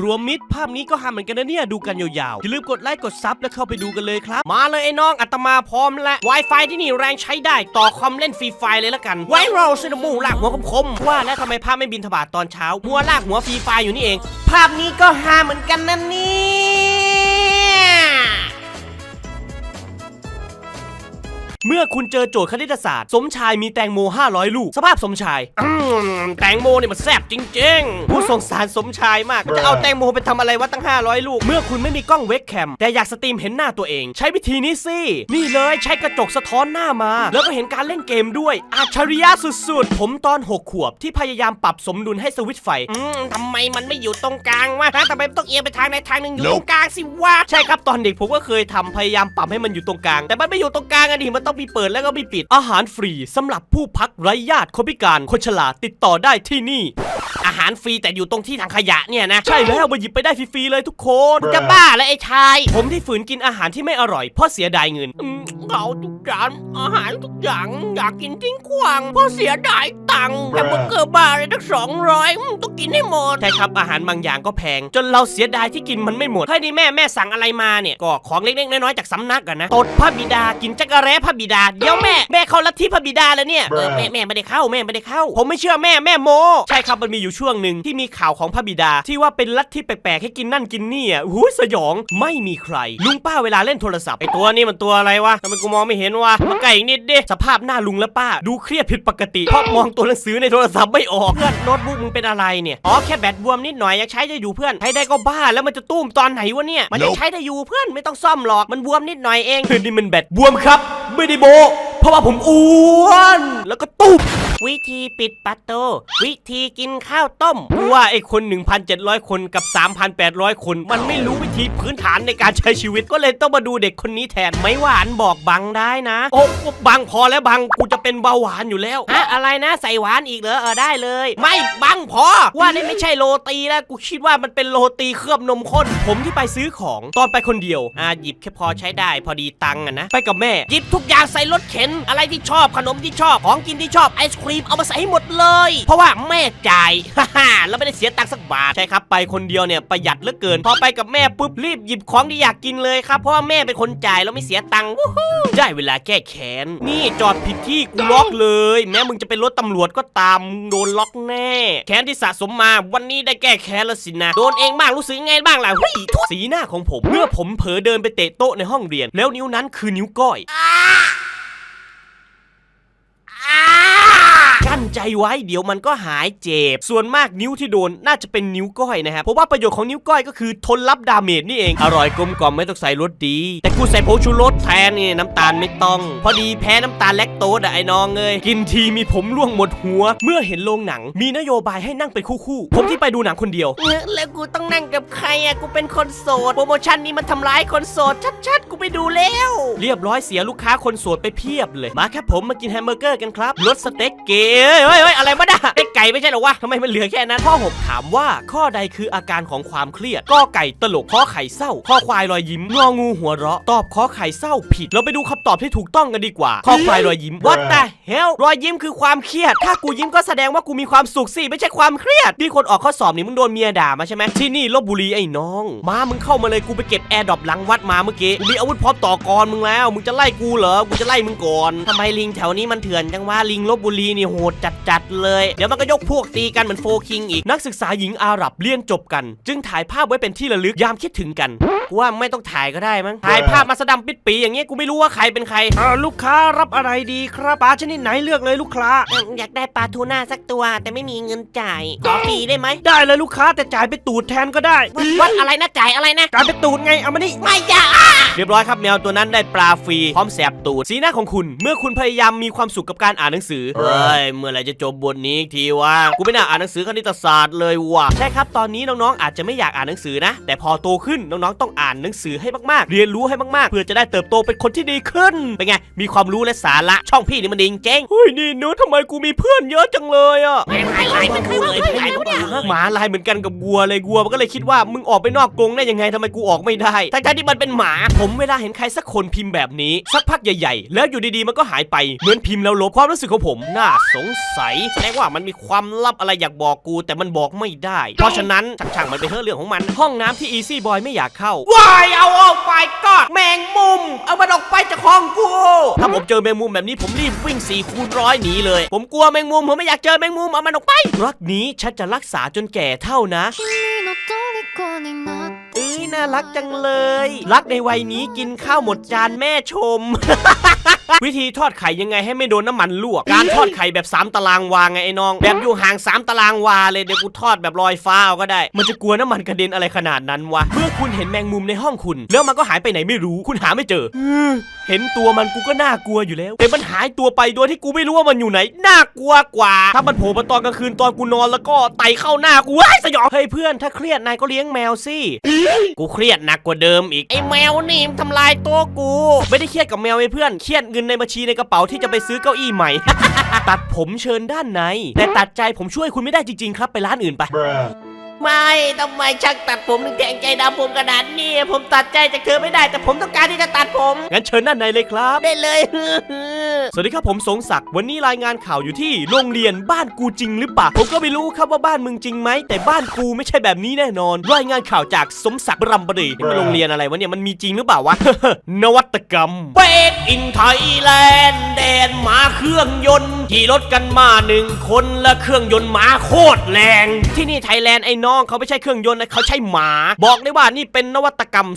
รวมมิตรภาพนี้ก็หาเหมือนกันนะเนี่ย ดูกันยาวๆ อย่าลืมกดไลค์กดซับแล้วเข้าไปดูกันเลยครับ มาเลยไอ้น้องอัตมาพร้อมแล้ว Wi-Fi ที่นี่แรงใช้ได้ต่อคอมเล่นฟรีไฟเลยละกัน ไว้เราซินมูลากหัวคมๆว่าแล้วทำไมภาพไม่บินทบาทตอนเช้า มัวลากหัวฟรีไฟอยู่นี่เอง ภาพนี้ก็หาเหมือนกันนะเนี่ย เมื่อคุณเจอโจทย์คณิตศาสตร์ สมชายมีแตงโม 500 ลูก สภาพสมชายอืมแตงโมเนี่ยมันแซ่บจริงๆ ผู้สงสารสมชายมากจะเอาแตงโมไปทำอะไรวะตั้ง 500 ลูก เมื่อคุณไม่มีกล้องเวกแคมแต่อยากสตรีมเห็นหน้าตัวเอง ใช้วิธีนี้สินี่เลยใช้กระจกสะท้อนหน้ามา แล้วก็เห็นการเล่นเกมด้วยอัจฉริยะสุดๆ ผมตอน 6 ขวบที่พยายามปรับสมดุลให้สวิตช์ไฟอืมทำไมมันไม่อยู่ตรงกลางวะฮะทำไมมันต้องเอียงไปทางใดทางหนึ่งอยู่ตรงกลางสิวะใช่ครับตอนเด็กผมก็เคยทำพยายามปรับให้มันอยู่ตรงกลาง แต่มันไม่อยู่ตรงกลางอะดิมันต้องมีเปิดแล้วก็มีปิด อาหารฟรีสำหรับผู้พักไร้ญาติคนพิการคนฉลาดติดต่อได้ที่นี่ อาหารฟรีแต่อยู่ตรงที่ถังขยะเนี่ยนะ ใช่แล้วมาหยิบไปได้ฟรีๆเลยทุกคนจะบ้าแล้วไอ้ชาย ผมที่ฝืนกินอาหารที่ไม่อร่อยเพราะเสียดายเงินเอาทุกจานอาหารทุกอย่างอยากกินทิ้งขวางเพราะเสียดายตังค์แฮมเบอร์เกอร์บ้าเลยตั้งสองร้อยต้องกินให้หมดใช่ครับอาหารบางอย่างก็แพง จนเราเสียดายที่กินมันไม่หมดเฮ้ยนี่แม่แม่สั่งอะไรมาเนี่ยก็ของเล็กๆน้อยๆจากสำนักกันนะตดพระบิดากินจักรแร้พระบิดา เดี๋ยวแม่ แม่เข้าลัทธิพระบิดาแล้วเนี่ยเออแม่แม่ไม่ได้เข้าแม่ไม่ได้เข้า ผมไม่เชื่อแม่แม่โมใช่ครับมันมีอยู่ช่วงหนึ่งที่มีข่าวของพระบิดา ที่ว่าเป็นลัทธิแปลกๆให้กินนั่นกินนี่อะหูยสยองไม่มีใคร ลุงป้าเวลาเล่นโทรศัพท์ไอตัวนี้มันตัวอะไรวะทำไมกูมองไม่เห็นวะมาใกล้อีกนิดดิสภาพหน้าลุงและป้า ดูเครียดผิดปกติเพราะมองตัวหนังสือในโทรศัพท์ไม่ออกเพื่อนโน้ตบุ๊กมึงเป็นอะไรเนี่ยอ๋อแค่แบตบวมนิดหน่อยยังใช้ได้อยู่เพื่อนใช้ได้ก็บ้าแล้วมันจะตุ้มตอนไหนวะเนี่ยมันยังใช้ได้อยู่เพื่อนไม่ต้องซ่อมหรอกมันบวมนิดหน่อยเองนี่มันแบตบวมครับ ไม่ได้โบ เพราะว่าผมอ้วน แล้วก็ตุ้มวิธีปิดประตูวิธีกินข้าวต้มว่าไอ้คน 1,700 คนกับ 3,800 คน มันไม่รู้วิธีพื้นฐานในการใช้ชีวิตก็เลยต้องมาดูเด็กคนนี้แทนไม่หวานบอกบังได้นะ โอ้บังพอแล้วบังกูจะเป็นเบาหวานอยู่แล้วอะอะไรนะใส่หวานอีกเหรอเออได้เลย ไม่บังพอว่านี่ไม่ใช่โรตีแล้วกูคิดว่ามันเป็นโรตีเคลือบนมข้นผมที่ไปซื้อของตอนไปคนเดียวอ่าหยิบแค่พอใช้ได้พอดีตังค์อะนะไปกับแม่หยิบทุกอย่างใส่รถเข็นอะไรที่ชอบขนมที่ชอบของกินที่ชอบไอศครีมเอามาใส่ให้หมดเลย เพราะว่าแม่จ่ายฮ่าฮ่าแล้วไม่ได้เสียตังค์สักบาทใช่ครับไปคนเดียวเนี่ยประหยัดเหลือเกิน พอไปกับแม่ปุ๊บรีบหยิบของที่อยากกินเลยครับเพราะว่าแม่เป็นคนจ่ายแล้วไม่เสียตังค์วู้ฮู้ได้เวลาแก้แค้นนี่จอดผิดที่กูล็อกเลย แม้มึงจะเป็นรถตำรวจก็ตามโดนล็อกแน่ แค้นที่สะสมมาวันนี้ได้แก้แค้นแล้วสินะโดนเองบ้างรู้สึกยังไงบ้างล่ะเฮ้ยสีหน้าของผมเมื่อผมเผลอเดินไปเตะโต๊ะในห้องเรียน แล้วนิ้วนั้นคือนิ้วก้อย Ah! กั้นใจไว้เดี๋ยวมันก็หายเจ็บ ส่วนมากนิ้วที่โดนน่าจะเป็นนิ้วก้อยนะครับเพราะว่าประโยชน์ของนิ้วก้อยก็คือทนรับดาเมจนี่เอง อร่อยกลมกล่อมไม่ต้องใส่รสดี แต่กูใส่ผงชูรสแทนนี่น้ำตาลไม่ต้อง พอดีแพ้น้ำตาลแลคโตสอะไอ้น้องเอ้ยกินทีมีผมร่วงหมดหัว เมื่อเห็นโรงหนัง มีนโยบายให้นั่งเป็นคู่ๆผมที่ไปดูหนังคนเดียวแล้วกูต้องนั่งกับใครอะกูเป็นคนโสด โปรโมชั่นนี้มันทำร้ายคนโสด ชัดๆ กูไปดูแล้ว เรียบร้อยเสียลูกค้าคนโสดไปเพียบเลย มาครับผมมากินแฮมเบอร์เกอร์กันครับ รสสเต็กเก๋เฮ้ยเฮ้ยอะไรมาด่าเต็กไก่ไม่ใช่เหรอวะทำไมมันเหลือแค่นั้น ข้อหกถามว่าข้อใดคืออาการของความเครียดก็ไก่ตลกข้อไข่เศร้า ข้อควายรอยยิ้มงองูหัวเราะตอบข้อไข่เศร้าผิด เราไปดูคำตอบที่ถูกต้องกันดีกว่า ข้อควายรอยยิ้ม What the hell รอยยิ้มคือความเครียด ถ้ากูยิ้มก็แสดงว่ากูมีความสุขสิไม่ใช่ความเครียดที่คนออกข้อสอบนี่มึงโดนเมียด่ามาใช่ไหมที่นี่ลบบุรีไอ้น้อง มามึงเข้ามาเลยกูไปเก็บแอร์ดรอปหลังวัดมาเมื่อกี้กูมีอาวุธพร้อมต่อกรมึงแล้วมึงจะไล่กูเหรอกูจะไล่มึงก่อนทำไมลิงแถวนี้มันเถื่อนจังว่าลิงลบบุรีนี่โหดจัดๆเลย เดี๋ยวมันก็ยกพวกตีกันเหมือนโฟคิงอีกนักศึกษาหญิงอาหรับเรียนจบกัน จึงถ่ายภาพไว้เป็นที่ระลึกยามคิดถึงกันกูว่าไม่ต้องถ่ายก็ได้มั้งถ่ายภาพมาสะดำปิดปีอย่างเงี้ยกูไม่รู้ว่าใครเป็นใครลูกค้ารับอะไรดีครับปลาชนิดไหนเลือกเลยลูกค้าอยากได้ปลาทูน่าสักตัว แต่ไม่มีเงินจ่ายขอฟรีได้ไหมได้เลยลูกค้าแต่จ่ายไปตูดแทนก็ได้วัดอะไรนะจ่ายอะไรนะจ่ายไปตูดไงเอามานี่ไม่จ่ายเรียบร้อยครับแมวตัวนั้นได้ปลาฟรีพร้อมแสบตูดสีหน้าของคุณ เมื่อคุณพยายามมีความสุขกับการอ่านหนังสือเฮ้ยเมื่อไหรจะจบบทนี้อีกทีวะกูไม่น่าอ่านหนังสือคณิตศาสตร์เลยว่ะใช่ครับตอนนี้น้องๆอาจจะไม่อยากอ่านหนังสือนะ แต่พอโตขึ้นน้องๆต้องอ่านหนังสือให้มากๆ เรียนรู้ให้มากๆ เพื่อจะได้เติบโตเป็นคนที่ดีขึ้นเป็นไงมีความรู้และสาระช่องพี่นี่มันดีจริงๆเฮ้ยนี่นุชทำไมกูมีเพื่อนเยอะจังเลยอะไอ้ไอ้มันคือเลยไอ้พวกเนี่ยหมาลายเหมือนกันกับวัวเลยวัวมันก็เลยคิดว่ามึงออกไปนอกกรงได้ยังไงทำไมกูออกไม่ได้ทั้งๆที่มันเป็นหมา ผมเวลาเห็นใครสักคนพิมพ์แบบนี้ สักพักใหญ่ๆ แล้วอยู่ดีๆมันก็หายไปเหมือนพิมพ์แล้วลบความรู้สึกของผมน่าสงสัยแสดงว่ามันมีความลับอะไรอยากบอกกู แต่มันบอกไม่ได้ เพราะฉะนั้นช่างๆมันไปเป็นเรื่องของมัน ห้องน้ำที่ Easy Boy ไม่อยากเข้าวายเอาออกไปก็แมงมุม เอามันออกไปจากห้องกูถ้าผมเจอแมงมุมแบบนี้ผมรีบวิ่ง4คูณร้อยหนีเลย ผมกลัวแมงมุมผมไม่อยากเจอแมงมุมเอามันออกไปรักนี้ฉันจะรักษาจนแก่เท่านะ ยน่ารักจังเลย รักในวัยนี้กินข้าวหมดจานแม่ชม วิธีทอดไข่ยังไงให้ไม่โดนน้ำมันลวก การทอดไข่แบบ 3 ตารางวาไงไอ้น้อง แบบอยู่ห่าง 3 ตารางวาเลยเดี๋ยวกูทอดแบบลอยฟ้าเอาก็ได้ มันจะกลัวน้ำมันกระเด็นอะไรขนาดนั้นวะ เมื่อคุณเห็นแมงมุมในห้องคุณ แล้วมันก็หายไปไหนไม่รู้ คุณหาไม่เจอ เห็นตัวมันกูก็น่ากลัวอยู่แล้ว แต่มันหายตัวไปโดยที่กูไม่รู้ว่ามันอยู่ไหน น่ากลัวกว่า ถ้ามันโผล่มาตอนกลางคืนตอนกูนอนแล้วก็ไต่เข้าหน้ากูว้ายสยอง เฮ้ยเพื่อนถ้าเครียดนายก็เลี้ยงแมวสิกูเครียดหนักกว่าเดิมอีก ไอ้แมวนี่มันทำลายตัวกู ไม่ได้เครียดกับแมวไอ้เพื่อน เครียดเงินในบัญชีในกระเป๋าที่จะไปซื้อเก้าอี้ใหม่ ตัดผมเชิญด้านใน แต่ตัดใจผมช่วยคุณไม่ได้จริงๆครับ ไปร้านอื่นไป Bruh. ไม่ทำไมช่างตัดผมถึงแทงใจดำผมขนาดนี้ผมตัดใจจากเธอไม่ได้ แต่ผมต้องการที่จะตัดผม งั้นเชิญด้านในเลยครับ ได้เลย สวัสดีครับผมสงศักดิ์วันนี้รายงานข่าวอยู่ที่โรงเรียนบ้านกูจริงหรือเปล่าผมก็ไม่รู้ครับว่าบ้านมึงจริงไหมแต่บ้านกูไม่ใช่แบบนี้แน่นอน รายงานข่าวจากสมศักดิ์บรำบรีนี่มันโรงเรียนอะไรวะเนี่ยมันมีจริงหรือเปล่าวะ นวัตกรรมเป็นอินไทยแลนด์แดนหมาเครื่องยนต์ขี่รถกันมาหนึ่งคนและเครื่องยนต์หมาโคตรแรง ที่นี่ไทยแลนด์ไอ้น้องเขาไม่ใช่เครื่องยนต์นะเขาใช่หมา บอกได้ว่านี่เป็นนวัตกรรม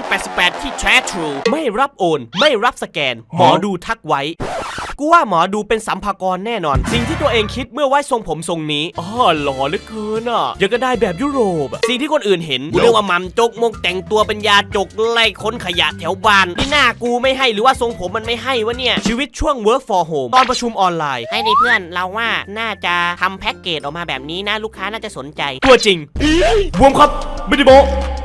2088 ที่แท้ทรูไม่รับโอน ไม่รับสแกน หมอดูทักไว้ กูว่าหมอดูเป็นสัมภากรแน่นอน สิ่งที่ตัวเองคิดเมื่อไว้ทรงผมทรงนี้อ๋อหล่อเหลือเกินอะยังก็ได้แบบยุโรปอะสิ่งที่คนอื่นเห็นกูเรียกว่ามัมจกมกแต่งตัวเป็นยาจกไล่ค้นขยะแถวบ้านที่หน้ากูไม่ให้หรือว่าทรงผมมันไม่ให้วะเนี่ยชีวิตช่วง work for home ตอนประชุมออนไลน์ ให้นี่เพื่อนเราว่าน่าจะทำแพ็กเกจออกมาแบบนี้นะลูกค้าน่าจะสนใจ ตัวจริงบวมครับไม่ได้โม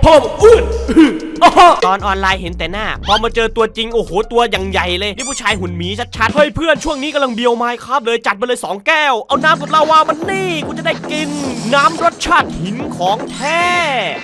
พ่อผมอื้ อตอนออนไลน์เห็นแต่หน้า พอมาเจอตัวจริงโอ้โหตัวอย่างใหญ่เลยนี่ผู้ชายหุ่นหมีชัดๆเฮ้ยเพื่อนช่วงนี้กำลังเบียวไม้ครับเลยจัดมาเลย 2 แก้ว เอาน้ำกับลาวามันนี่กูจะได้กิน น้ำรสชาติหินของแท้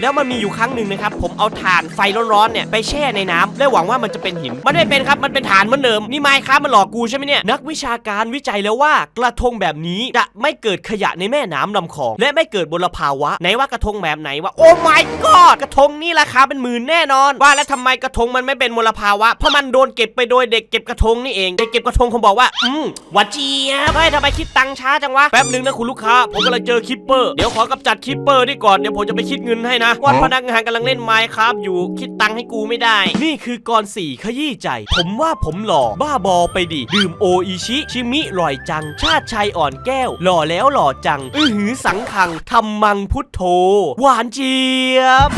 แล้วมันมีอยู่ครั้งหนึ่งนะครับผมเอาถ่านไฟร้อนๆเนี่ยไปแช่ในน้ำและหวังว่ามันจะเป็นหิน มันไม่เป็นครับมันเป็นถ่านเหมือนเดิมนี่ไม้ครับมันหลอกกูใช่ไหมเนี่ยนักวิชาการวิจัยแล้วว่ากระทงแบบนี้จะไม่เกิดขยะในแม่น้ำลำคลองและไม่เกิดมลภาวะไหนว่ากระทงแบบไหนวะโอ้ my god กระทงนี่ราคาเป็นหมื่นแน่นอน ว่าแล้วทำไมกระทงมันไม่เป็นมลภาวะ เพราะมันโดนเก็บไปโดยเด็กเก็บกระทงนี่เอง เด็กเก็บกระทงเขาบอกว่า อืมหวัดเจี๊ยบเฮ้ยทำไมคิดตังค์ช้าจังวะ แป๊บหนึ่งนะคุณลูกค้า ผมกำลังเจอคิปเปอร์ เดี๋ยวขอกำจัดคิปเปอร์นี่ก่อน เดี๋ยวผมจะไปคิดเงินให้นะวันพนักงานกำลังเล่นไมค์ครับอยู่ คิดตังค์ให้กูไม่ได้ นี่คือกรสี่ขยี้ใจ ผมว่าผมหล่อ บ้าบอไปดิ ดื่มโออิชิ ชิมิหล่อยจัง ชาติชัยอ่อนแก้ว หล่อแล้วหล่อจัง อื้อหือสังคังทำมังพุทโธ หวานเจี๊ยบ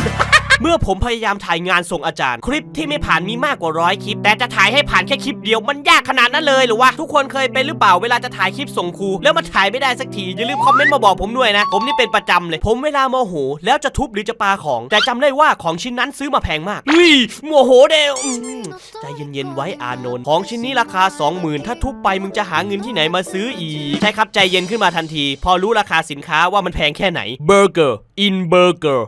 เมื่อผมพยายามถ่ายงานส่งอาจารย์ คลิปที่ไม่ผ่านมีมากกว่าร้อยคลิป แต่จะถ่ายให้ผ่านแค่คลิปเดียวมันยากขนาดนั้นเลยหรือวะทุกคนเคยเป็นหรือเปล่าเวลาจะถ่ายคลิปส่งครู แล้วมันถ่ายไม่ได้สักทีอย่าลืมคอมเมนต์มาบอกผมด้วยนะ ผมนี่เป็นประจำเลย ผมเวลาโมโหแล้วจะทุบหรือจะปาของ แต่จำได้ว่าของชิ้นนั้นซื้อมาแพงมากอุ้ยโมโหเดวใจเย็นๆไว้อานนท์ของชิ้นนี้ราคา 20,000 ถ้าทุบไปมึงจะหาเงินที่ไหนมาซื้ออีกใช่ครับใจเย็นขึ้นมาทันที พอรู้ราคาสินค้าว่ามันแพงแค่ไหนเบอร์เกอร์อินเบอร์เกอร์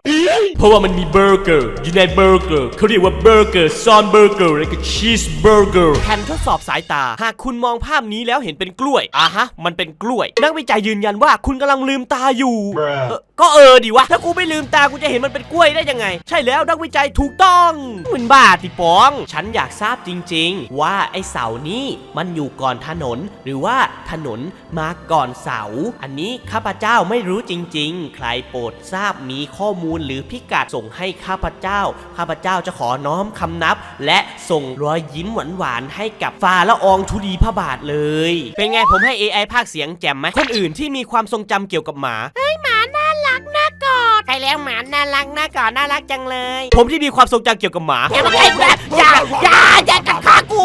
เพราะว่ามันมีเบอร์เกอร์อยู่ในเบอร์เกอร์เขาเรียกว่าเบอร์เกอร์ซอนเบอร์เกอร์และก็ชีสเบอร์เกอร์แผ่นทดสอบสายตา หากคุณมองภาพนี้แล้วเห็นเป็นกล้วยอะฮะ มันเป็นกล้วย นักวิจัยยืนยันว่าคุณกำลังลืมตาอยู่ Bruh. เออก็เออดิวะ ถ้ากูไม่ลืมตากูจะเห็นมันเป็นกล้วยได้ยังไง ใช่แล้วนักวิจัยถูกต้องมึนบ้าติปอง ฉันอยากทราบจริง ๆ ว่าไอเสานี้มันอยู่ก่อนถนน หรือว่าถนนมาก่อนเสา อันนี้ข้าพเจ้าไม่รู้จริง ๆ ใครโปรดทราบมีข้อมูลหรือพิกัดส่งให้ข้าพเจ้า ข้าพเจ้าจะขอน้อมคำนับ และส่งรอยยิ้มหวานๆให้กับฟ้าละอองธุลีพระบาทเลย เป็นไงผมให้ AI ภาคเสียงแจ่มไหมคนอื่นที่มีความทรงจำเกี่ยวกับหมาหมาน่ารักน่ากอดใครแล้วหมาน่ารักน่ากอดน่ารักจังเลยผมที่มีความทรงจำเกี่ยวกับหมา อย่ามาใกล้กูนะอย่าอย่าอย่ากัดขากู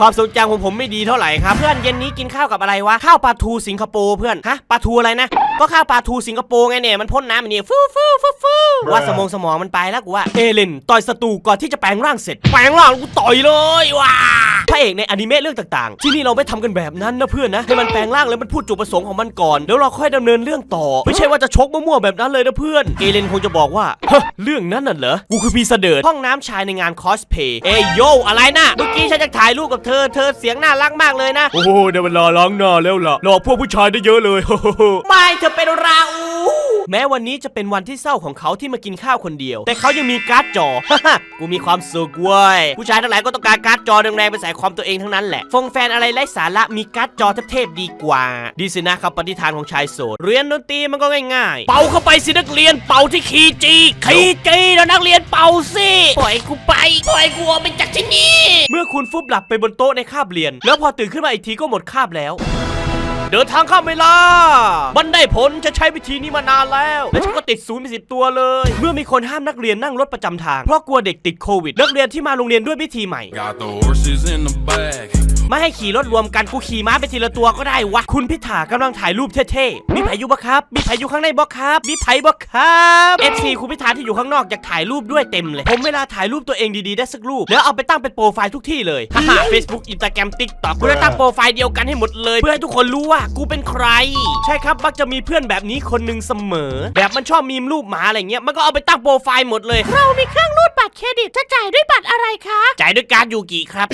ความทรงจำของผมไม่ดีเท่าไหร่ครับ เพื่อนเย็นนี้กินข้าวกับอะไรวะ ข้าวปลาทูสิงคโปร์เพื่อน ฮะปลาทูอะไรนะ ก็ข้าวปลาทูสิงคโปร์ไงเนี่ย มันพ่นน้ำอย่างนี้ฟูฟูฟูฟูว่าสมองสมองมันไปแล้วกูว่าเอเลนต่อยศัตรูก่อนที่จะแปลงร่างเสร็จแปลงร่างแล้วกูต่อยเลยว้าพระเอกในอนิเมะเรื่องต่างๆ ที่นี่เราไม่ทำกันแบบนั้นนะเพื่อนนะให้มันแปลงร่างแล้วมันพูดจุดประสงค์ของมันก่อนแล้วเราค่อยดำเนินเรื่องต่อ ไม่ใช่ว่าจะชกมั่วๆแบบนั้นเลยนะเพื่อนเอเลนคงจะบอกว่าเฮ้อเรื่องนั้นน่ะเหรอกูคือพีเสดิร์ดห้องน้ำชายในงานคอสเพย์เอยโยอะไรนะเมื่อกี้ฉันจะถ่ายรูปกับเธอเธอเสียงน่ารักมากเลยนะ โอ้โหเดี๋ยวเวลาล้างหน้าแล้วล่ะหลอกพวกผู้ชายได้เยอะเลยไม่เธอเป็นราอูแม้วันนี้จะเป็นวันที่เศร้าของเขาที่มากินข้าวคนเดียว แต่เขายังมีการ์ดจอกูมีความสุขเว้ย ผู้ชายทั้งหลายก็ต้องการการ์ดจอแรงๆไปใส่ความตัวเองทั้งนั้นแหละ ฟงแฟนอะไรไร้สาระมีการ์ดจอเทพๆดีกว่า ดีสินะครับปฏิฐานของชายโสด เรียนดนตรีมันก็ง่ายๆ เป่าเข้าไปสินักเรียนเป่าที่คีจีคีจีแล้วนักเรียนเป่าสิปล่อยกูไปปล่อยกูออกไปจากที่นี่ เมื่อคุณฟุบหลับไปบนโต๊ะในคาบเรียน แล้วพอตื่นขึ้นมาอีกทีก็หมดคาบแล้ว เดินทางข้ามเวลา มันได้ผลจะใช้วิธีนี้มานานแล้ว และฉันก็ติดศูนย์ไปสิบตัวเลย เมื่อมีคนห้ามนักเรียนนั่งรถประจำทาง เพราะกลัวเด็กติดโควิด นักเรียนที่มาโรงเรียนด้วยวิธีใหม่ Got the horses in the bag. ไม่ให้ขี่รถรวมกันกูขี่ม้าไปทีละตัวก็ได้วะ คุณพิธากำลังถ่ายรูปเท่ๆ มีไผอยู่บ่ครับ มีไผอยู่ข้างในบ่ครับ มีไผบ่ครับ FC คุณพิธาที่อยู่ข้างนอกอยากถ่ายรูปด้วยเต็มเลย ผมเวลาถ่ายรูปตัวเองดีๆได้สักรูป แล้วเอาไปตั้งเป็นโปรไฟล์ทุกที่เลยฮ่า Facebook Instagram TikTok กูได้ตั้งโปรไฟล์เดียวกันให้หมดเลย เพื่อให้ทุกคนรู้ว่ากูเป็นใคร ใช่ครับมักจะมีเพื่อนแบบนี้คนหนึ่งเสมอ แบบมันชอบมีมรูปหมาอะไรเงี้ยมันก็เอาไปตั้งโปรไฟล์หมดเลย เรามีเครื่องรูด บัตรเครดิตจะจ่ายด้วยบัตรอะไรคะจ่ายด้วยการดยูกิครับ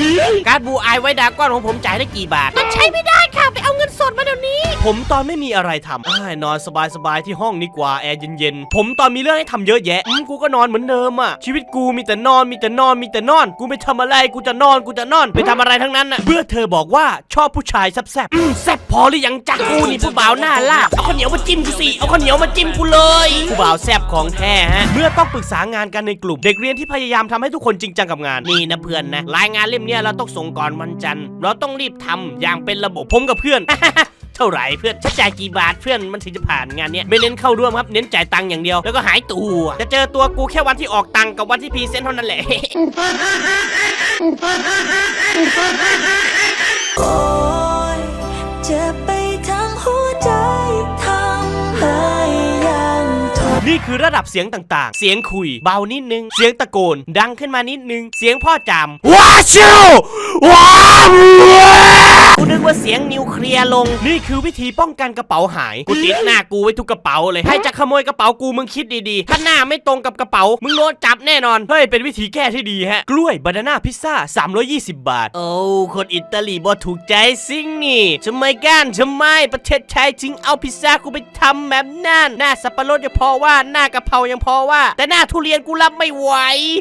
การ์ดบูอายไว้ดาก้อนของผมจ่ายได้กี่บาท มันใช้ไม่ได้ค่ะไปเอาเงินสดมาเดี๋ยวนี้ ผมตอนไม่มีอะไรทำอ้ายนอนสบายๆที่ห้องนี้กว่าแอร์เย็นๆ ผมตอนมีเรื่องให้ทำเยอะแยะอืมกูก็นอนเหมือนเดิมอะ ชีวิตกูมีแต่นอนมีแต่นอนมีแต่นอน กูไม่ทำอะไรกูจะนอนกูจะนอนไม่ทำอะไรทั้งนั้นน่ะเมื่อเธอบอกว่าชอบผู้ชายแซ่บๆอืมแซ่บพอหรือยังจ๊ะกูนี่ผู้บ่าวหน้าลาบเอาข้าวเหนียวมาจิ้มกูสิเอาข้าวเหนียวมาจิ้มกูเลยผู้บ่าวแซ่บของแท้ฮะเมื่อต้องปรึกษางานกันในกลุ่มเด็กเรียนที่ที่พยายามทำให้ทุกคนจริงจังกับงานนี่นะเพื่อนนะรายงานเล่มเนี้ยเราต้องส่งก่อนวันจันทร์เราต้องรีบทำอย่างเป็นระบบผมกับเพื่อนเท่าไหร่เพื่อนฉันจ่ายกี่บาทเพื่อนมันถึงจะผ่านงานเนี้ยไม่เน้นเข้าร่วมครับเน้นจ่ายตังค์อย่างเดียวแล้วก็หายตัวจะเจอตัวกูแค่วันที่ออกตังค์กับวันที่พรีเซนต์เท่านั้นแหละ นี่คือระดับเสียงต่างๆ เสียงคุยเบานิดนึง เสียงตะโกน ดังขึ้นมานิดนึง เสียงพ่อจำว้าชิวว้า นึกว่าเสียงนิวเคลียร์ลง นี่คือวิธีป้องกันกระเป๋าหาย กูติดหน้ากูไว้ทุกกระเป๋าเลยให้จะขโมยกระเป๋ากูมึงคิดดีๆ ถ้าหน้าไม่ตรงกับกระเป๋า มึงโดนจับแน่นอน เฮ้ย เป็นวิธีแก้ที่ดีฮะ กล้วยบานาน่าพิซซ่า 320 บาท โอ้คนอิตาลีบอถูกใจซิงนี่ทำไมกันทำไมประเทศไทยจึงเอาพิซซ่ากูไปทำแบบนั้นหน้าสับปะรดยังพอว่าหน้ากะเพรายังพอว่า แต่หน้าทุเรียนกูรับไม่ไหว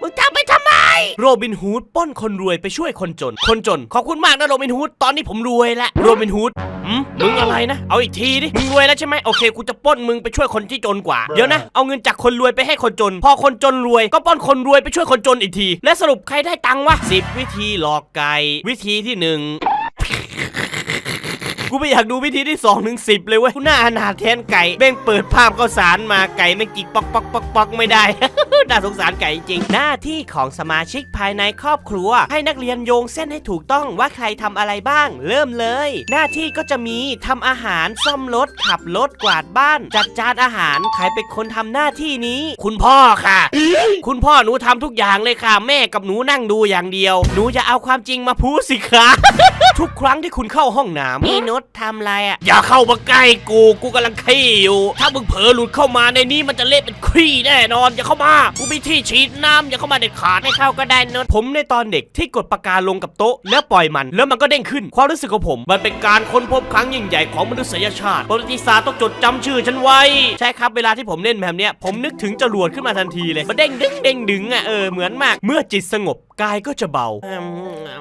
มึงทำไปทำไม โรบินฮูดปล้นคนรวยไปช่วยคนจน คนจนขอบคุณมากนะโรบินฮูดตอนนี้ผมรวยแล้วโรบินฮูดหืมมึงอะไรนะ เอาอีกทีดิ มึงรวยแล้วใช่ไหมโอเค กูจะปล้นมึงไปช่วยคนที่จนกว่า เดี๋ยวนะ เอาเงินจากคนรวยไปให้คนจน พอคนจนรวย ก็ปล้นคนรวยไปช่วยคนจนอีกที และสรุปใครได้ตังค์วะสิบวิธีหลอกไก่ วิธีที่หนึ่ง กูไม่อยากดูวิธีที่2อถึงสิเลยเว้ยกูหน้าอนาถแทนไก่เบ้งเปิดภาพข้าวสารมาไก่ไม่กิกปอกปอกปอกปอกไม่ได้ น่าสงสารไก่จริง หน้าที่ของสมาชิกภายในครอบครัว ให้นักเรียนโยงเส้นให้ถูกต้องว่าใครทำอะไรบ้าง เริ่มเลย หน้าที่ก็จะมีทำอาหารซ่อมรถขับรถกวาดบ้าน จัดจานอาหารใครเป็นคนทำหน้าที่นี้ คุณพ่อค่ะ คุณพ่อหนูทำทุกอย่างเลยค่ะ แม่กับหนูนั่งดูอย่างเดียว หนูจะเอาความจริงมาพูดสิคะทุกครั้งที่คุณเข้าห้องน้ำนี่นุชทำอะไรอะ อย่าเข้ามาใกล้กู กูกำลังขี้อยู่ ถ้ามึงเผลอหลุดเข้ามาในนี้มันจะเละเป็นขี้แน่นอน อย่าเข้ามา กูมีที่ฉีดน้ำอย่าเข้ามาเด็ดขาด ไม่เข้าก็ได้นุชผมในตอนเด็กที่กดปากกาลงกับโต๊ะแล้วปล่อยมัน แล้วมันก็เด้งขึ้น ความรู้สึกของผม มันเป็นการค้นพบครั้งยิ่งใหญ่ของมนุษยชาติ ประวัติศาสตร์ต้องจดจำชื่อฉันไว้ ใช่ครับ เวลาที่ผมเล่นแบบเนี้ย ผมนึกถึงจรวดขึ้นมาทันทีเลย มันเด้งดึงเด้งดึงอะ เออ เหมือนมาก เมื่อจิตสงบกายก็จะเบาอืม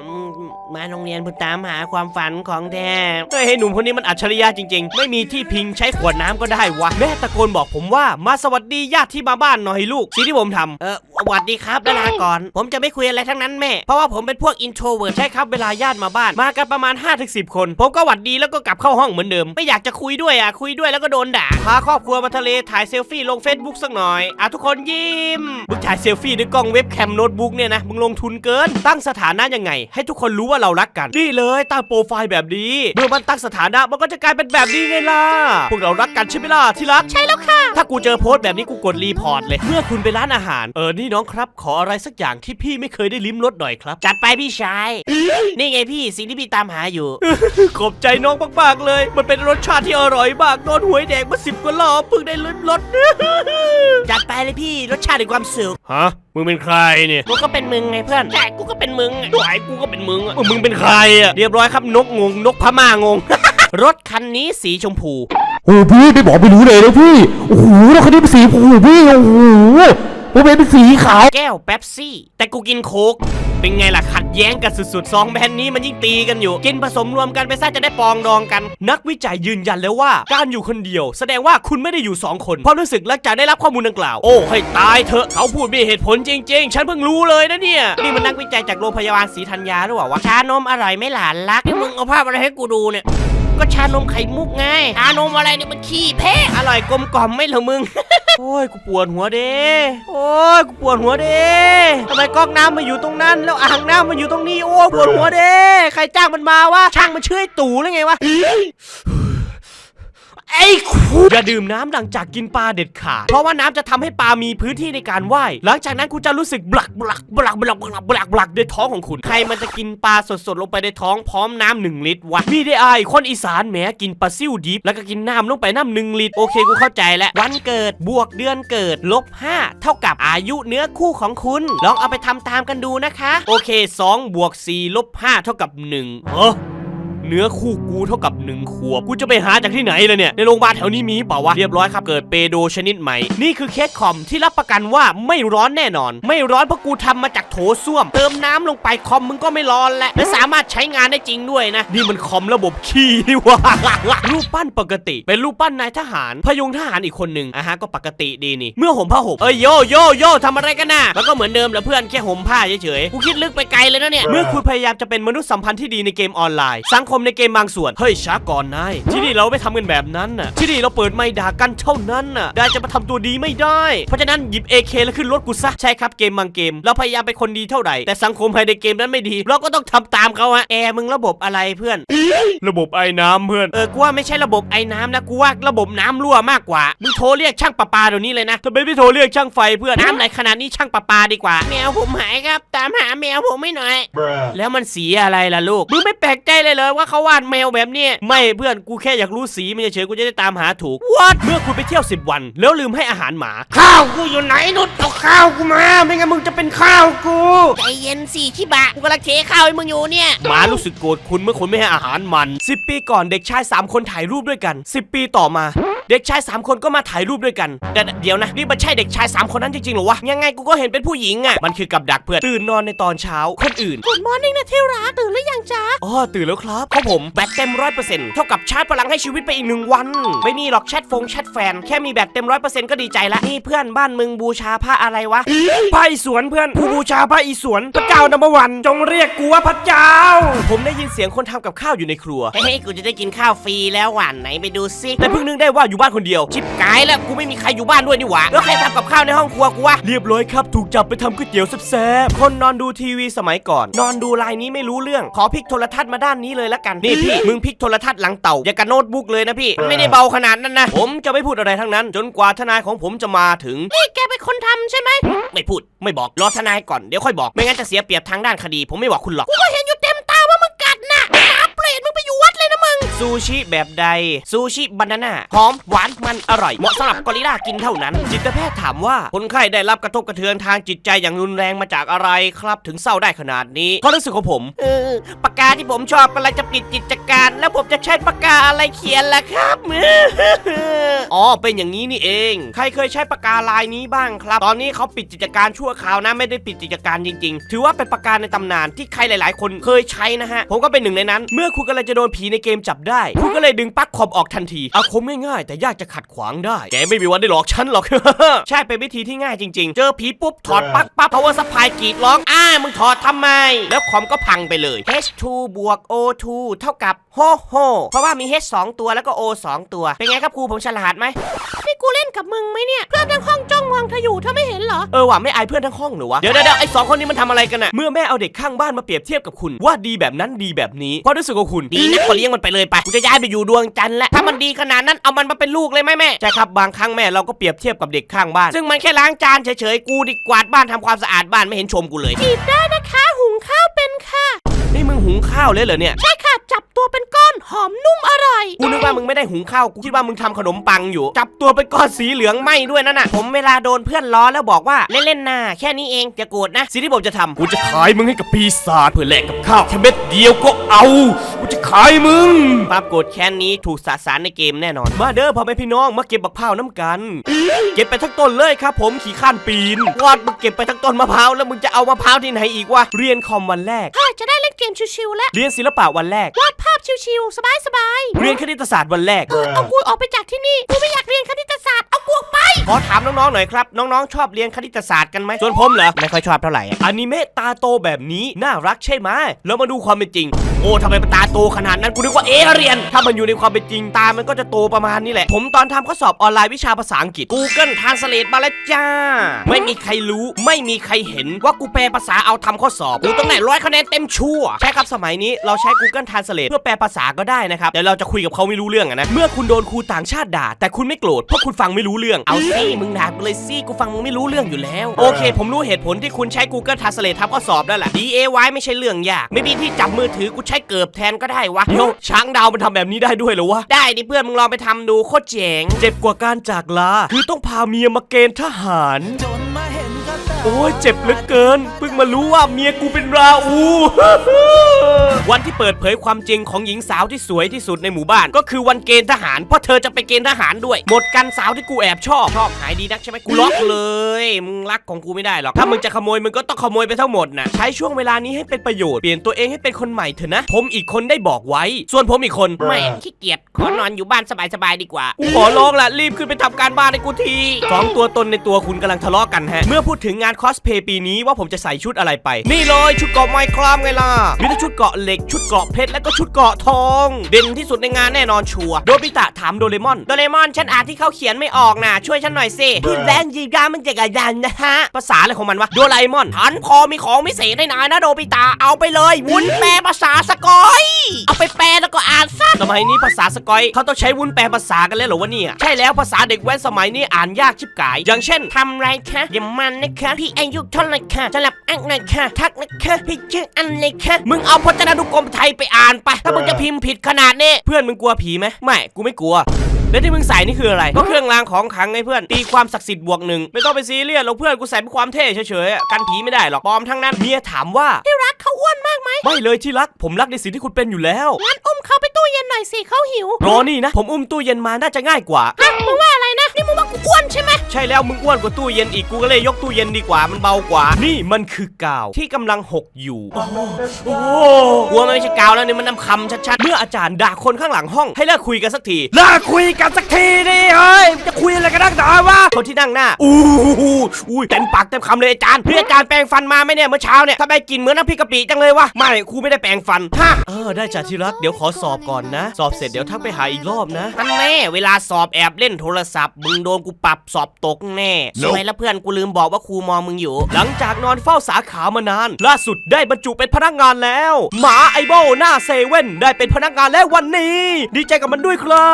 อืมมาโรงเรียนเพื่อตามหาความฝันของแท้เฮ้ยหนุ่มคนนี้มันอัจฉริยะจริง ๆ ไม่มีที่พิงใช้ขวดน้ำก็ได้วะแม่ตะโกนบอกผมว่ามาสวัสดีญาติที่มาบ้านหน่อยลูกสิ่งที่ผมทำเออ วัสดีครับลาก่อน ผมจะไม่คุยอะไรทั้งนั้นแม่ เพราะว่าผมเป็นพวกอินโทรเวิร์ดใช่ครับเวลาญาติมาบ้านมากันประมาณ5-10คน ผมก็หวัดดีแล้วก็กลับเข้าห้องเหมือนเดิม ไม่อยากจะคุยด้วยอะคุยด้วยแล้วก็โดนด่าพาครอบครัวมาทะเลถ่ายเซลฟี่ลง Facebook สักหน่อยอะทุกคนยิ้มมึงถ่ายเซลฟี่ด้วยกล้องเว็บแคมโน้ตบุ๊กเนี่ยนะมึงลงทุนเกิน ตั้งสถานะยังไง ให้ทุกคนรู้ว่าเรารักกันนี่เลยตั้งโปรไฟล์แบบนี้เมื่อมันตั้งสถานะมันก็จะกลายเป็นแบบนี้ไงล่ะพวกเรารักกันใช่ไหมล่ะที่รัก ใช่แล้วค่ะ ถ้ากูเจอโพสต์แบบนี้กูกดรีพอร์ตเลย เมื่อคุณไปร้านอาหาร เออ นี่น้องครับ ขออะไรสักอย่างที่พี่ไม่เคยได้ลิ้มรสหน่อยครับ จัดไปพี่ชาย นี่ไงพี่สิ่งที่พี่ตามหาอยู่ ขอบใจน้องมากๆเลย มันเป็นรสชาติที่อร่อยมากโดนหวยแดงมาสิบกว่ารอบเพิ่งได้ลิ้มรส จัดไปเลยพี่รสชาติแห่งความสุขฮะมึงเป็นใครเนี่ยกูก็เป็นมึงไงเพื่อนใช่กูก็เป็นมึงอะหวายกูก็เป็นมึงอะมึงเป็นใครอะเรียบร้อยครับนกงงนกพม่างง รถคันนี้สีชมพู โอ้พี่ไม่บอกไม่รู้เลยนะพี่ โอ้โหแล้วคันนี้เป็นสีผูพี่โอ้โห ผมเป็นสีขาว แก้วเป๊ปซี่ แต่กูกินโค้กเป็นไงล่ะขัดแย้งกันสุดๆสองแบรนด์นี้มันยิ่งตีกันอยู่ กินผสมรวมกันไปซะจะได้ปองดองกัน นักวิจัยยืนยันแล้วว่า การอยู่คนเดียว แสดงว่าคุณไม่ได้อยู่สองคนความรู้สึกหลังจากได้รับข้อมูลดังกล่าว โอ้ให้ตายเถอะเขาพูดมีเหตุผลจริง ๆ ฉันเพิ่งรู้เลยนะเนี่ย นี่มันนักวิจัยจากโรงพยาบาลศรีธัญญาหรือเปล่าวะชานมอร่อยไหม่หลานรักนี่มึงเอาภาพอะไรให้กูดูเนี่ยก็ชานมไข่มุกไงชานมอะไรเนี่ยมันขี้แพ้อร่อยกลมกล่อมไม่เหรอมึง โอ้ยกูปวดหัวเด้โอ้ยกูปวดหัวเด้ทำไมก๊อกน้ำมาอยู่ตรงนั้น แล้วอ่างน้ำมาอยู่ตรงนี้โอ้ยปวดหัวเด้ใครจ้างมันมาวะช่างมันเชื่อไอตู่หรือไงวะ ไอ้คูอย่าดื่มน้ำหลังจากกินปลาเด็ดขาด เพราะว่าน้ำจะทำให้ปลามีพื้นที่ในการว่าย หลังจากนั้นคุณจะรู้สึกบลักบลักบลักบลักบลักบลักบลักในท้องของคุณ ใครมันจะกินปลาสดๆ ลงไปในท้องพร้อมน้ำหนึ่งลิตรวะมีได้อายคนอีสานแหมกินปลาซิ่วดิบแล้วก็กินน้ำลงไปน้ำหนึ่งลิตร โอเคกูเข้าใจแล้ววันเกิดบวกเดือนเกิดลบ5เท่ากับอายุเนื้อคู่ของคุณ ลองเอาไปทำตามกันดูนะคะ โอเค2บวก4ลบ5เท่ากับ1เออ เนื้อคู่กูเท่ากับหนึ่งขวบกูจะไปหาจากที่ไหนล่ะเนี่ยในโรงพยาบาลแถวนี้มีเปล่าวะเรียบร้อยครับเกิดเปโดชนิดใหม่นี่คือเคสคอมที่รับประกันว่าไม่ร้อนแน่นอน ไม่ร้อนเพราะกูทำมาจากโถส้วม เติมน้ำลงไปคอมมึงก็ไม่ร้อนและและสามารถใช้งานได้จริงด้วยนะ นี่มันคอมระบบขี้นี่วะรูปปั้นปกติ เป็นรูปปั้นนายทหาร พยุงทหารอีกคนหนึ่งอะฮะก็ปกติดีนี่ เมื่อห่มผ้าห่มเอ้ยโยโยโยทำอะไรกันน่ะแล้วก็เหมือนเดิมแหละเพื่อนแค่ห่มผ้าเฉยๆกูคิดลึกไปไกลเลยนะเนี่ยเมื่อคุณพยายามจะเป็นมนุษย์สัมพันธ์ที่ดีในเกมออนไลน์ สังคมในเกมบางส่วน เฮ้ยช้าก่อนนายที่นี่เราไม่ทำกันแบบนั้นน่ะที่นี่เราเปิดไม่ด่ากันเท่านั้นน่ะได้จะมาทำตัวดีไม่ได้ เพราะฉะนั้นหยิบ AK แล้วขึ้นรถกูซะใช่ครับเกมบางเกม เราพยายามเป็นคนดีเท่าไหร่แต่สังคมภายในเกมนั้นไม่ดี เราก็ต้องทำตามเขาฮะแอร์มึงระบบอะไรเพื่อน ระบบไอ้น้ำเพื่อนเออกูว่าไม่ใช่ระบบไอ้น้ำนะกูว่าระบบน้ำรั่วมากกว่ามึงโทรเรียกช่างประปาเดี๋ยวนี้เลยนะทำไมไม่โทรเรียกช่างไฟเพื่อนน้ำไหลขนาดนี้ช่างประปาดีกว่า แมวผมหายครับ ตามหาแมวผมไม่หน่อย แล้วมันสีอะไรล่ะลูกมึงไม่แปลกใจเลยเลยว่าเขาวาดแมวแบบเนี้ยไม่เพื่อนกูแค่อยากรู้สีมันเฉยๆกูจะได้ตามหาถูก What เมื่อคุณไปเที่ยว 10 วัน แล้วลืมให้อาหารหมา ข้าวกูอยู่ไหนนุชเอาข้าวกูมา ไม่งั้นมึงจะเป็นข้าวกูใจเย็นสิชิบะกูกำลังเทข้าวให้มึงอยู่เนี่ยหมารู้สึกโกรธคุณเมื่อคุณไม่ให้อาหารมัน 10 ปีก่อนเด็กชาย 3 คนถ่ายรูปด้วยกัน 10 ปีต่อมาเด็กชาย 3 คนก็มาถ่ายรูปด้วยกัน แต่เดี๋ยวนะนี่มันใช่เด็กชาย 3 คนนั้นจริงๆเหรอวะ ยังไงกูก็เห็นเป็นผู้หญิงอะ มันคือกับดักเพื่อนตื่นนอนในตอนเช้า คนอื่น Good morning นะที่รักตื่นหรือยังจ๊ะอ๋อตื่นแล้วครับเพราะผมแบตเต็มร้อยเปอร์เซ็นต์เท่ากับชาร์จพลังให้ชีวิตไปอีกหนึ่งวัน ไม่มีหรอกแชทฟงแชทแฟน แค่มีแบตเต็มร้อยเปอร์เซ็นต์ก็ดีใจละนี่เพื่อนบ้านมึงบูชาพระอะไรวะพระอีสวนเพื่อนผู้บูชาพระอีสวนพระเจ้านัมวัน จงเรียกกูว่าพระเจ้า ผมได้ยินเสียงคนทำกับข้าวอยู่ในครัวเฮ้ยกูจะได้กินข้าวฟรีแล้วหวานไหนไปดูซิแต่เพิ่งนึกได้ว่าอยู่บ้านคนเดียวชิบกายแล้วกูไม่มีใครอยู่บ้านด้วยนี่หว่าแล้วใครทำกับข้าวในห้องครัวกูวะเรียบร้อยครับถูกจับไปทำก๋วยเตี๋ยวแซ่บๆคนนอนดูทีวีสมัยก่อน นอนดูลายนี้ไม่รู้เรื่อง ขอพลิกโทรทัศน์มาด้านนี้เลยละกัน นี่พี่ มึงพลิกโทรทัศน์หลังเต่าอย่ากับโน้ตบุ๊กเลยนะพี่มันไม่ได้เบาขนาดนั้นนะ ผมจะไม่พูดอะไรทั้งนั้น จนกว่าทนายของผมจะมาถึง นี่แกเป็นคนทำใช่ไหมไม่พูด ไม่บอก รอทนายก่อน เดี๋ยวค่อยบอก ไม่งั้นจะเสียเปรียบทางด้านคดี ผมไม่บอกคุณหรอก กูก็เห็นอยู่เต็ม ซูชิแบบใด ซูชิบานาน่าหอมหวานมันอร่อย เหมาะสำหรับกอริลลากินเท่านั้น จิตแพทย์ถามว่าคนไข้ได้รับกระทบกระเทือนทางจิตใจอย่างรุนแรงมาจากอะไรครับ ถึงเศร้าได้ขนาดนี้ความรู้สึกของผมเออปากกาที่ผมชอบกำลังจะปิดกิจการ แล้วผมจะใช้ปากกาอะไรเขียนล่ะครับอ๋อเป็นอย่างนี้นี่เอง ใครเคยใช้ปากกาลายนี้บ้างครับ ตอนนี้เขาปิดกิจการชั่วคราวนะไม่ได้ปิดกิจการจริง ๆ ถือว่าเป็นปากกาในตำนานที่ใครหลาย ๆ คนเคยใช้นะฮะผมก็เป็นหนึ่งในนั้น เมื่อคุณกำลังจะโดนผีในเกมจับได้ได้ คุณก็เลยดึงปลั๊กคอมออกทันที อาคมง่ายๆแต่ยากจะขัดขวางได้ แกไม่มีวันได้หลอกฉันหรอก ใช่เป็นวิธีที่ง่ายจริง ๆ เจอผีปุ๊บถอดปลั๊กปั๊บ power supply กรีดร้อง อ้า มึงถอดทำไม แล้วคอมก็พังไปเลย H2 บวก O2 เท่ากับโฮโฮเพราะว่ามี H 2ตัวแล้วก็ O 2ตัว เป็นไงครับครูผมฉลาดไหม นี่กูเล่นกับมึงไหมเนี่ย เพื่อนทั้งห้องจ้องมองเธออยู่เธอไม่เห็นเหรอ เออว่ะไม่อายเพื่อนทั้งห้องเหรอวะ เดี๋ยวเดี๋ยวไอ้สองคนนี้มันทำอะไรกันน่ะ เมื่อแม่เอาเด็กข้างบ้านมาเปรียบเทียบกับคุณ ว่าดีแบบนั้นดีแบบนี้ความรู้สึกของคุณดีนะก็เลี้ยงมันไปเลยไปกูจะย้ายไปอยู่ดวงจันทร์แล้วถ้ามันดีขนาดนั้นเอามันมาเป็นลูกเลยไหมแม่ใช่ครับบางครั้งแม่เราก็เปรียบเทียบกับเด็กข้างบ้าน ซึ่งมันแค่ล้างจานเฉยๆกูดิกวาดบ้านทำความสะอาดบ้านไม่เห็นชมกูเลยจีบได้นะคะ หุงข้าวเป็นค่ะนี่มึงหุงข้าวเลยเหรอเนี่ยใช่ค่ะจับ ตัวเป็นก้อนหอมนุ่มอร่อย กูนึกว่ามึงไม่ได้หุงข้าว กูคิดว่ามึงทำขนมปังอยู่ จับตัวเป็นก้อนสีเหลืองไหมด้วยนั่นน่ะ ผมเวลาโดนเพื่อนล้อแล้วบอกว่าเล่นๆน่าแค่นี้เองอย่าโกรธนะ สิ่งที่ผมจะทำกูจะขายมึงให้กับปีศาจเพื่อแลกกับข้าวแค่เม็ดเดียวก็เอา กูจะขายมึง ความโกรธแค้นนี้ถูกสะสารในเกมแน่นอน มาเด้อพ่อแม่พี่น้องมาเก็บบักพร้าวน้ำกัน เก็บไปทั้งต้นเลยครับผมขี่ข้านปีนวอดมึงเก็บไปทั้งต้นมะพร้าวแล้วมึงจะเอามะพร้าวที่ไหนอีกวะเรียนคอมวันแรก ถ้าจะได้เล่นเกมชิวๆแล้วเรียนศิลปะวันแรก วาดภาพ ชิวๆสบายเรียนคณิตศาสตร์วันแรกๆเอากูออกไปจากที่นี่กูไม่อยากเรียนคณิตศาสตร์เอากูออกไป ขอถามน้องๆหน่อยครับ น้องๆชอบเรียนคณิตศาสตร์กันไหมส่วนผมเหรอ ไม่ค่อยชอบเท่าไหร่อนิเมะตาโตแบบนี้น่ารักใช่ไหมแล้วมาดูความเป็นจริง โอ้ทำไมตาโตขนาดนั้นกูนึกว่าเอเรียน ถ้ามันอยู่ในความเป็นจริงตา มันก็จะโตประมาณนี้แหละ ผมตอนทำข้อสอบออนไลน์วิชาภาษาอังกฤษ Google Translate มาแล้วจ้า ไม่มีใครรู้ไม่มีใครเห็นว่ากูแปลภาษาเอาทำข้อสอบกูต้องได้ร้อยคะแนนเต็มชั่ว ใช่ครับสมัยนี้เราใช้ Google Translate เพื่อแปลภาษาก็ได้นะครับเดี๋ยวเราจะคุยกับเขาไม่รู้เรื่องอะนะเมื่อคุณโดนครูต่างชาติด่า แต่คุณไม่โกรธเพราะคุณฟังไม่รู้เรื่องเอาสิมึงด่ากูเลยสิกูฟังมึงไม่รู้เรื่องอยู่แล้วโอเค ผมรู้เหตุผลที่คุณใช้ Google Translate ทำข้อสอบแล้วแหละ DAY ไม่ใช่เรื่องยาก ไม่มีที่จับมือถือกูช้เกิบแทนก็ได้วะเดี๋ยวช้างดาวมันทำแบบนี้ได้ด้วยเหรอวะ ได้ดิเพื่อนมึงลองไปทำดูโคตรเจ๋ง เจ็บกว่าการจากลา คือต้องพาเมียมาเกณฑ์ทหาร โอ้ยเจ็บเหลือเกิน เพิ่งมารู้ว่าเมียกูเป็นราอู วันที่เปิดเผยความจริงของหญิงสาวที่สวยที่สุดในหมู่บ้าน ก็คือวันเกณฑ์ทหาร เพราะเธอจะไปเกณฑ์ทหารด้วย หมดกันสาวที่กูแอบชอบ ชอบหายดีนักใช่ไหมกูล็อกเลย มึงรักของกูไม่ได้หรอก ถ้ามึงจะขโมยมึงก็ต้องขโมยไปทั้งหมดนะใช้ช่วงเวลานี้ให้เป็นประโยชน์ เปลี่ยนตัวเองให้เป็นคนใหม่เถอะนะ ผมอีกคนได้บอกไว้ ส่วนผมอีกคนไม่ขี้เกียจ ขอนอนอยู่บ้านสบายๆดีกว่า กูขอร้องละรีบขึ้นไปทำการบ้านให้กูทีสองตัวตนในตัวคุณกำลังทะเลาะกันฮะ เมื่อพูดถึงงานคอสเพย์ปีนี้ว่าผมจะใส่ชุดอะไรไป นี่เลยชุดเกราะไมครามไงล่ะ มีทั้งชุดเกราะเหล็กชุดเกราะเพชรและก็ชุดเกราะทอง เด่นที่สุดในงานแน่นอนชัวร์โดบิตะถามโดเรมอนโดเรมอนฉันอ่านที่เขาเขียนไม่ออกนะช่วยฉันหน่อยสิพี่แลนจีรามันจะกระยันนะฮะภาษาอะไรของมันวะโดราเอมอนฉันพอมีของพิเศษให้นายนะโดบิตาเอาไปเลยวุ้นแปลภาษาสกอยเอาไปแปลแล้วก็อ่านซะสมัยนี้ภาษาสกอยเขาต้องใช้วุ้นแปลภาษากันแล้วเหรอวะเนี่ยใช่แล้วภาษาเด็กแว้นสมัยนี้อ่านยากชิบกาย อย่างเช่นทำไรคะอย่ามันนะคะพี่อายุเท่าไหร่คะจะหลับอักหน่อยค่ะ ทักนะคะพี่ชื่ออันเลยค่ะ มึงเอาพจนานุกรมไทยไปอ่านไป ถ้ามึงจะพิมพ์ผิดขนาดนี้ เพื่อนมึงกลัวผีไหมไม่ กูไม่กลัวแล้วที่มึงใส่นี่คืออะไร ก็เครื่องรางของขลังไงเพื่อน ตีความศักดิ์สิทธิ์บวกหนึ่ง ไม่ต้องไปซีเรียสหรอกเพื่อน กูใส่เพื่อความเท่เฉยๆอะกันผีไม่ได้หรอกปลอมทั้งนั้น เมียถามว่า ที่รักเขาอ้วนมากไหม ไม่เลยที่รัก ผมรักในสิ่งที่คุณเป็นอยู่แล้ว งั้นอุ้มเขาไปตู้เย็นหน่อยสิเขาหิว รอนี่นะ ผมอุ้มตู้เย็นมาน่าจะง่ายกว่าฮะมึงว่า อะไรนะนี่มึงว่ากูอ้วนใช่ไหมใช่แล้วมึงอ้วนกว่าตู้เย็นอีกกูก็เลยยกตู้เย็นดีกว่ามันเบากว่า นี่มันคือกาวที่กำลังหกอยู่โอ้โหกลัวมันไม่ใช่กาวแล้วนี่มันน้ำคำชัดเมื่ออาจารย์ด่าคนข้างหลังห้องให้เลิกคุยกันสักทีเลิกคุยกันสักทีดิเฮ้ยจะคุยอะไรกันนักหนาวะคนที่นั่งหน้าอู้หูอุ้ยเต็มปากเต็มคำเลยอาจารย์พี่อาจารย์แปรงฟันมาไหมเนี่ยเมื่อเช้าเนี่ยทำไมกลินเหมือนน้ำพริกกะปิจังเลยวะไม่ครูไม่ได้แปรงฟันฮะเออได้จ้ะที่รักเดี๋ยวขอสอบก่อนนะ สอบเสร็จเดี๋ยวทักไปหาอีกรอบนะๆมันแน่เวลาสอบแอบเล่นโทรศัพท์มึงโดนกูปรับสอบตกแน่สวยแล้วเพื่อนกูลืมบอกว่าครูมองมึงอยู่ หลังจากนอนเฝ้าสาขามานาน ล่าสุดได้บรรจุเป็นพนักงานแล้ว หมาไอโบหน้าเซเว่นได้เป็นพนักงานแล้ววันนี้ ดีใจกับมันด้วยครั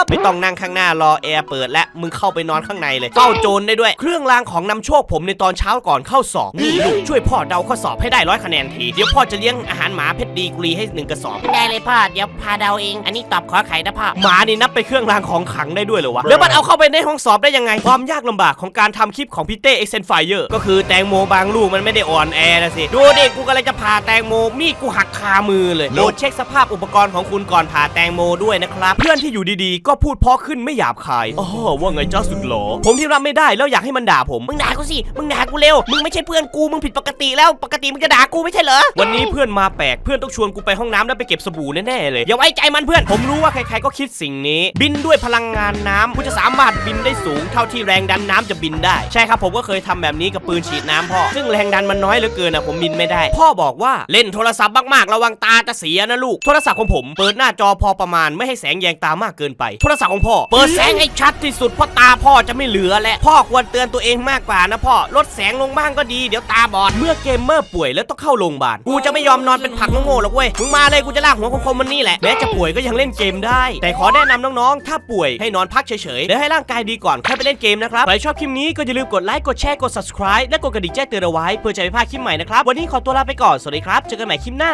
บ ไม่ต้องนั่งข้างหน้ารอแอร์เปิดและมึงเข้าไปนอนข้างในเลยเฝ้าโจรได้ด้วย เครื่องรางของนำโชคผมในตอนเช้าก่อนเข้าสอบนี่ลูกช่วยพ่อเดาข้อสอบให้ได้ร้อยคะแนนทีเดี๋ยวพ่อจะเลี้ยงอาหารหมาเพชรดีกรีให้หนึ่งกระสอบได้เลยพ่อเดี๋ยวพาเดาเอง อันนี้ตอบขอไข่นะพ่อหมานี่นับเป็นเครื่องรางของขลังได้ด้วยเหรอวะแล้วมันเอาเข้าไปในห้องสอบได้ยังไง ความยากลำบากของการทำคลิปของพี่เต้เอ็กเซนไฟเออร์ก็คือแตงโมบางลูกมันไม่ได้อ่อนแอนะสิ ดูดิกูกำลังจะผ่าแตงโมมีดกูหักคามือเลยโปรดเช็คสภาพอุปกรณ์ของคุณก่อนผ่าแตงโมด้วยนะครับ เพื่อนที่อยู่ดีๆ ก็พูดเพราะขึ้นไม่หยาบคายอ๋อว่าไงเจ้าสุดหล่อผมที่รับไม่ได้แล้วอยากให้มันด่าผมมึงด่ากูสิมึงด่ากูเร็วมึงไม่ใช่เพื่อนกูมึงผิดปกติแล้วปกติมึงจะด่ากูไม่ใช่เหรอวันนี้เพื่อนมาแปลกเพื่อนต้องชวนกูไปห้องน้ำแล้วไปเก็บสบู่แน่ๆเลยอย่าไว้ใจมันเพื่อน ผมรู้ว่าใครๆก็คิดสิ่งนี้ บินด้วยพลังงานน้ำกูจะสามารถบินได้สูงเท่าที่แรงดันน้ำจะบินได้ ใช่ครับผมก็เคยทำแบบนี้กับปืนฉีดน้ำพ่อ ซึ่งแรงดันมันน้อยเหลือเกินอะผมบินไม่ได้ พ่อบอกว่าเล่นโทรศัพท์มากๆระวังตาจะเสียนะลูก โทรศัพท์ของผมเปิดหน้าจอพอประมาณไม่ให้แสงแยงตามากเกินไป โทรศัพท์ของพ่อ เปิดแสงให้ชัดที่สุดเพราะตาพ่อจะไม่เหลือและพ่อควรเตือนตัวเองมากกว่านะพ่อลดแสงลงบ้างก็ดีเดี๋ยวตาบอดเมื่อเกมเมอร์ป่วยแล้วต้องเข้าโรงพยาบาลกูจะไม่ยอมนอนเป็นผักโง่ๆหรอกเว้ยมึงมาเลยกูจะลากหัวคมๆมันนี่แหละแม้จะป่วยก็ยังเล่นเกมได้ แต่ขอแนะนำน้องๆถ้าป่วยให้นอนพักเฉยๆแล้วให้ร่างกายดีก่อนค่อยไปเล่นเกมนะครับ ใครชอบคลิปนี้ก็อย่าลืมกดไลค์ กดแชร์ กด subscribe และกดกระดิ่งแจ้งเตือนเอาไว้เพื่อจะไม่พลาดคลิปใหม่นะครับ วันนี้ขอตัวลาไปก่อน สวัสดีครับ เจอกันใหม่คลิปหน้า